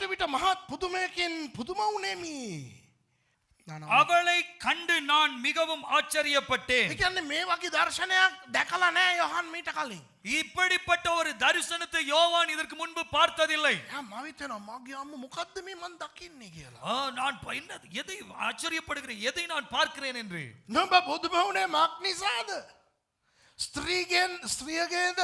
විට විට මහත් පුදුමයකින් පුදුම වුණේමි. அவளை கண்டு நான் மிகவும் ஆச்சரியப்பட்டேன் එකන්නේ මේ වගේ දර්ශනයක් දැකලා නෑ යොහන් මීට කලින්. இப்படிப்பட்ட ஒரு தரிசனத்தை யோவான் இதற்கு முன்பு பார்த்ததில்லை යා මවිතන මගේ අම්ම මොකක්ද මේ මන් දකින්නේ කියලා. ஆ, நான் ப- என்ன எதை ஆச்சரியப்படுகிறேன் எதை நான் பார்க்கிறேன் என்று නොබ බුදුමවුණේ මක් නිසාද. ස්ත්‍රීගෙන් ස්ත්‍රියගේද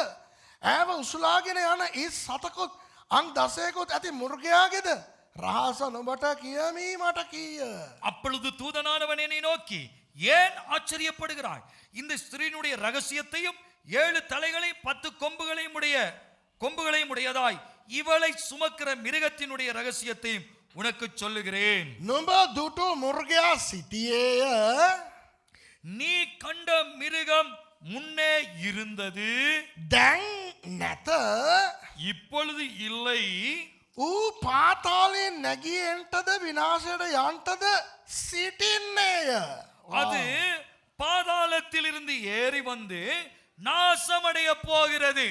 ඇව උසුලාගෙන යන ඒ සතකොත් අං දසයකොත් ඇති මුර්ගයාගෙද රහස නොබට කියමී මට කීය. அப்பொழுது தூதனானவன் என்னை நோக்கி ஏன் ஆச்சரியப்படுகிறாய் இந்த ஸ்திரீனுடைய ரகசியத்தையும் ஏழு தலைகளை பத்து கொம்புகளையும் உடைய கொம்புகளையும் உடையதாய் இவளை சுமக்கிற மிருகத்தினுடைய ரகசியத்தையும் உனக்கு சொல்லுகிறேன் නොබ දුටු මුර්ගයා සිටියේය நீ கண்ட மிருகம் முன்னே இருந்தது දැන් නැත இப்பொழுது இல்லை ඌ පාතාලයෙන් නැගියෙන්ටද විනාශයට යන්ටද සිටින්නේය. அது பாதாளத்தில் இருந்து ஏறி வந்து நாசமடைய போகிறது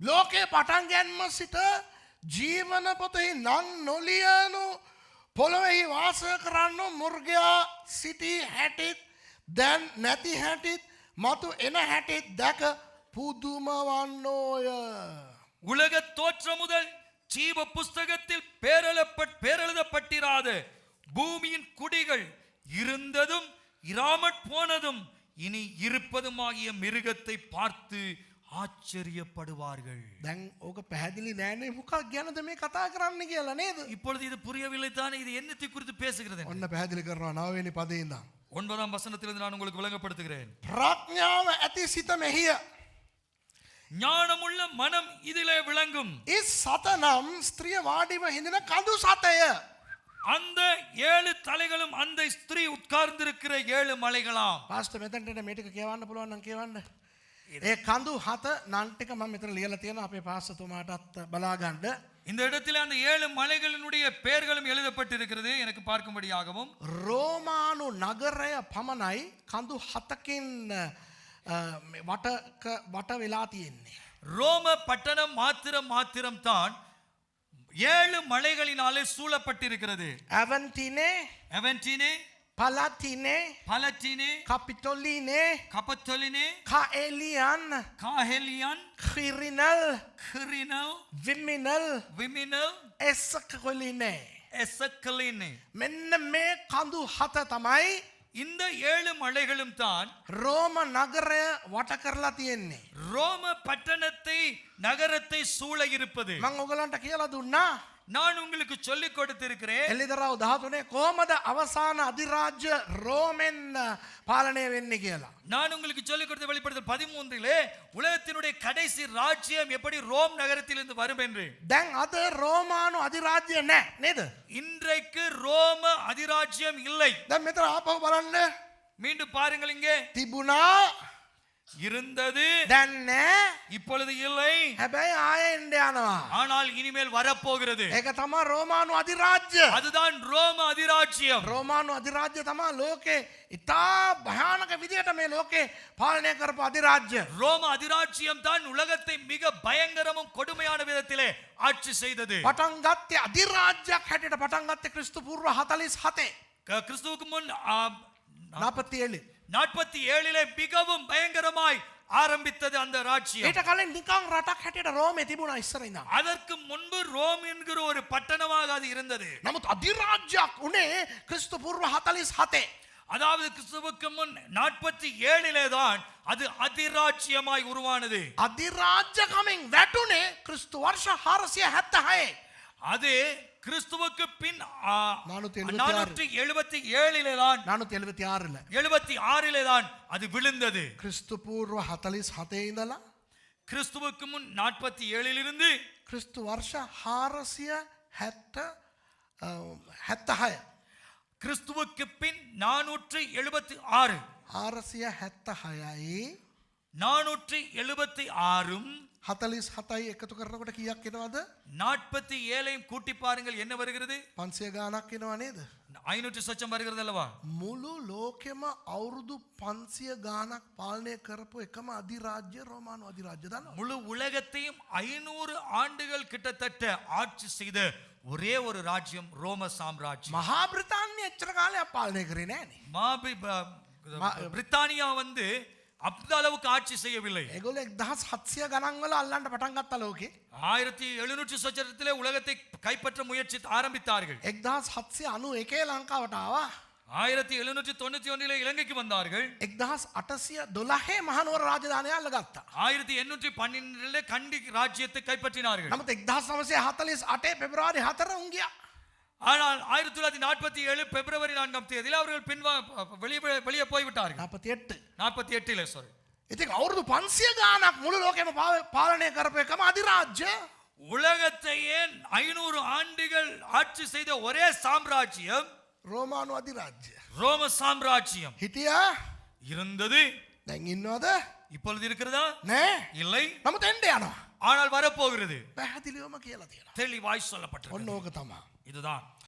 ලෝකේ පටන් ගැන්ම සිට ජීවන පොතෙහි නං නොලියනු පොළොවෙහි වාසය කරන්න මුර්ගයා සිටි හැටිත් දැන් නැති හැටිත් මතු එන හැටිත් දැක පුදුමවන්නෝය. உலக தோற்றம் முதல் ஜீவ புஸ்தகத்தில் பேரெழப்பட் பேரெழுதப்பட்டிராத பூமியின் குடிகள் இருந்ததும் இராமற் போனதும் இனி இருப்பதுமாகிய மிருகத்தை பார்த்து ஆச்சரியப்படுவார்கள் දැන් ඕක පැහැදිලි නෑනේ මොකක් ගැනද මේ කතා කරන්න කියලා නේද. இப்பொழுது இது புரியவில்லை தானே இது என்னத்தை குறித்து பேசுகிறது என்று? ඔන්න පැහැදිලි කරනවා නවවෙනි පදේදම්. ஒன்பதாம் வசனத்திலிருந்து நான் உங்களுக்கு விளங்கப்படுத்துகிறேன் ප්‍රඥාව ඇති සිත මෙහිය. ஞானமுள்ள மனம் இதிலே விளங்கும் ඒ සතනම් ස්ත්‍රිය වාඩිව හිඳෙන කඳු සතය. அந்த ஏழு தலைகளும் அந்த ஸ்திரீ உட்கார்ந்திருக்கிற ஏழு மலைகளாம் පාස්ට මෙතැන්ට මේටික කියවන්න පුළුවන්න කියවන්න. ඒ කඳු හත නන්ටික ම මෙතර ලියල තියෙන අපේ පාස්සතුමාටත් බලාගණ්ඩ. இந்த இடத்துல அந்த ஏழு மலைகளினுடைய பெயர்களும் எழுதப்பட்டிருக்கிறது எனக்கு பார்க்கும்படியாகவும் රෝමානු නගරය පමණයි කඳු හතකින් අ, මේ වටක වට වෙලා තියෙන්නේ. ரோம பட்டணம் மாத்திரம் மாத்திரம் தான் ஏழு மலைகளினாலே சூழப்பட்டிருக்கிறது ඇවන්ටිනේ அவென்டினே පලතිනේ பலட்டினே කපිටොල්ලිනේ கபத்தொலினே කඑලියන් காஹெலியான் ක්‍රිරිනල් கிரினல் විමිනල් விமினல் එස්සකොලිනේ. எசக்கலினே මෙන්න මේ කඳු හත තමයි இந்த ஏழு மலைகளும் தான் රෝම නගරය වට කරලා තියෙන්නේ. ரோம பட்டணத்தை நகரத்தை சூழ இருப்பது මං ඔගලන්ට කියලා දුන්නා நான் உங்களுக்கு சொல்லிக் கொடுத்திருக்கிறேன் එල්ලිදරව දහතුනේ කෝමද අවසාන අධිරාජ්‍ය රෝමෙන් පාලනය වෙන්න කියලා. நான் உங்களுக்கு சொல்லிக் கொடுத்த வெளிப்படுத்தல் பதிமூன்றிலே உலகத்தினுடைய கடைசி ராஜ்யம் எப்படி ரோம் நகரத்திலிருந்து வரும் என்று දැන් අද රෝමානු අධිරාජ්‍ය නෑ නේද. இன்றைக்கு ரோம அதிராஜ்யம் இல்லை දැ මෙතර ආපහු බලන්න மீண்டும் பாருங்கள் இங்கே තිබුණා இருந்தது දැන්නෑ இப்பொழுது இல்லை හැබැයි ආය එන්ඩ යනවා. ஆனால் இனிமேல் வரப்போகிறது ඒක තමා රෝමානු අධිරාජ්‍ය. அதுதான் ரோம அதிராஜ்யம் රෝමානු අධිරාජ්‍ය තමා ලෝකේ ඉතා භයානක විදිහට මේ ලෝකේ පාලනය කරපු අධිරාජ්‍ය. ரோம அதிராஜ்யம் தான் உலகத்தை மிக பயங்கரமும் கொடுமையான விதத்திலே ஆட்சி செய்தது පටන්ගත්තේ අධිරාජ්‍යයක් හැටියට පටන්ගත්තේ ක්‍රිස්තු පූර්ව හතලිස් හතේ. க- கிறிஸ்துவுக்கு முன் ஆ, නපතියලි. நாற்பத்தி ஏழிலே மிகவும் பயங்கரமாய் ஆரம்பித்தது அந்த ராஜ்யம் ඒට කලින් නිකං රටක් හැටියට රෝමේ තිබුණ ඉස්සරන්න. அதற்கு முன்பு ரோம் என்கிற ஒரு பட்டணமாக அது இருந்தது නමුත් අධිරාජ්‍යයක් උනේ ක්‍රිස්තු පූර්ව හතලිස් හතේ. அதாவது கிறிஸ்துவுக்கு முன் நாற்பத்தி ஏழிலே தான் அது அதிராஜ்யமாய் உருவானது අධිරාජ්‍යකමින් වැටුනේ ක්‍රිස්තු වර්ෂ හාරසිය හැත්ත හයේ. அது கிறிஸ்துவுக்கு பின் நானூத்தி எழுபத்தி ஏழிலே தான் நானூத்தி எழுபத்தி ஆறுல. எழுபத்தி ஆறிலே தான் அது விழுந்தது. கிறிஸ்து பூர்வ ஹத்தலிஸ் ஹத்தைந்தல? கிறிஸ்துவுக்கு முன் நாற்பத்தி ஏழிலிருந்து கிறிஸ்து வருஷ ஹாரசிய ஹெத்த ஹெத்தஹாய. கிறிஸ்துவுக்கு பின் நானூற்று எழுபத்தி ஆறு. ஹாரசிய ஹெத்தஹாயி. நானூற்று எழுபத்தி ஆறும் හතලිස් හතයි එකතු කරනකොට කියක් එනවද நாற்பத்தி ஏழையும் கூட்டி பாருங்கள் என்ன வருகிறது පන්සිය ගානක් එනවා නේද. ஐநூற்று சொச்சம் வருகிறது அல்லவா මුළු ලෝකෙම අවුරුදු පන්සිය ගානක් පාලනය කරපු එකම අධිරාජ්‍ය රෝමානු අධිරාජ්‍ය දන්න. முழு உலகத்தையும் ஐநூறு ஆண்டுகள் கிட்டத்தட்ட ஆட்சி செய்த ஒரே ஒரு ராஜ்யம் ரோம சாம்ராஜ்யம் මහා බ්‍රතාන්‍ය එච්චර කාලයක් පාලනය කරේ නෑනේ. மாபி- ப- பிரித்தானியா வந்து அந்த அளவுக்கு ஆட்சி செய்யவில்லை ඒගොල එක්දහස් හත්සිය ගණන්වල අල්ලන්ට පටන්ගත්ත ලෝකේ. ஆயிரத்தி எழுநூற்று சொச்சத்திலே உலகத்தை கைப்பற்ற முயற்சி ஆரம்பித்தார்கள் එක්දහස් හත්සිය අනු එකේ ලංකාවටාව. ஆயிரத்தி எழுநூற்றி தொண்ணூத்தி ஒன்றிலே இலங்கைக்கு வந்தார்கள் එක්දහස් අටසිය දොළහේ මහනුවර රාජධානය අල්ල ගත්තා. ஆயிரத்தி எண்ணூற்றி பன்னிரெண்டிலே கண்டி ராஜ்யத்தை கைப்பற்றினார்கள் නමුත් එක්දහස් නමසේ හතලිස් අටේ පෙබරවාරි හතර උන්ගිය. ஆனால் ஆயிரத்தி தொள்ளாயிரத்தி நாற்பத்தி ஏழு பிப்ரவரி நான்காம் தேதியில் அவர்கள் பின்வா வெளியே வெளியே போய்விட்டார்கள் අපති එට්ට. நாற்பத்தி எட்டிலே சாரி ඉතින් අවුරුදු පන්සිය ගානක් මුළු ලෝකෙම පා- පාලනය කරපු එකම අධිරාජ්‍ය உலகத்தையே ஐநூறு ஆண்டுகள் ஆட்சி செய்த ஒரே சாம்ராஜ்யம் රෝමානු අධිරාජ්‍ය. ரோம சாம்ராஜ்யம் හිටිය இருந்தது දැන් ඉන්නවද இப்பொழுது இருக்கிறதா නෑ இல்லை නමුත් එන්ඩ යනවා. ஆனால் வரப்போகிறது පැහැදිලිවම කියලා තියෙන. தெளிவாய் சொல்லப்பட்டது ඔන්න ඕක තමා. இதுதான்